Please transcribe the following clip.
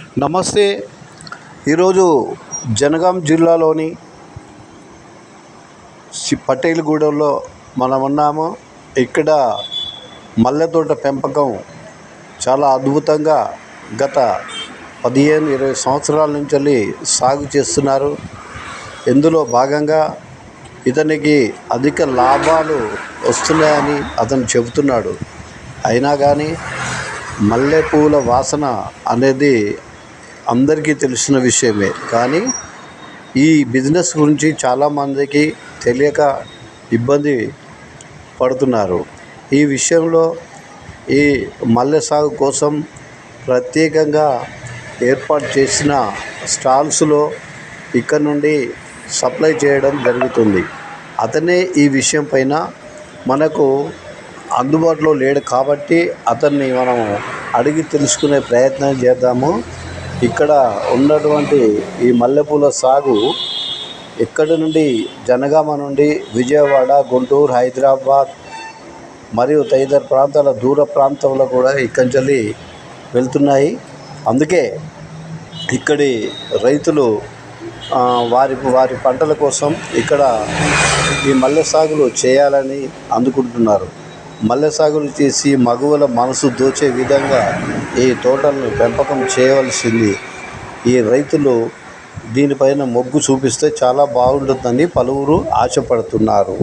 నమస్తే. ఈరోజు జనగాం జిల్లాలోని పటేల్గూడెంలో మనం ఉన్నాము. ఇక్కడ మల్లె తోట పెంపకం చాలా అద్భుతంగా గత పదిహేను ఇరవై సంవత్సరాల నుంచి సాగు చేస్తున్నారు. ఇందులో భాగంగా ఇతనికి అధిక లాభాలు వస్తున్నాయని అతను చెబుతున్నాడు. అయినా కానీ మల్లెపూల వాసన అనేది అందరికీ తెలిసిన విషయమే. కానీ ఈ బిజినెస్ గురించి చాలామందికి తెలియక ఇబ్బంది పడుతున్నారు. ఈ విషయంలో ఈ మల్లె సాగు కోసం ప్రత్యేకంగా ఏర్పాటు చేసిన స్టాల్స్లో ఇక్కడ నుండి సప్లై చేయడం జరుగుతుంది. అతనే ఈ విషయం పైన మనకు అందుబాటులో లేడు కాబట్టి అతన్ని మనం అడిగి తెలుసుకునే ప్రయత్నం చేద్దాము. ఇక్కడ ఉన్నటువంటి ఈ మల్లెపూల సాగు ఇక్కడ నుండి జనగామ నుండి విజయవాడ గుంటూరు హైదరాబాద్ మరియు తదితర ప్రాంతాల దూర ప్రాంతంలో కూడా ఇక్కడి నుంచి వెళ్తున్నాయి. అందుకే ఇక్కడి రైతులు వారి వారి పంటల కోసం ఇక్కడ ఈ మల్లె సాగులు చేయాలని అందుకుంటున్నారు. మల్లె సాగులు చేసి మగువల మనసు దోచే విధంగా ఈ తోటలను పెంపకం చేయవలసింది. ఈ రైతులు దీనిపైన మొగ్గు చూపిస్తే చాలా బాగుంటుందని పలువురు ఆశపడుతున్నారు.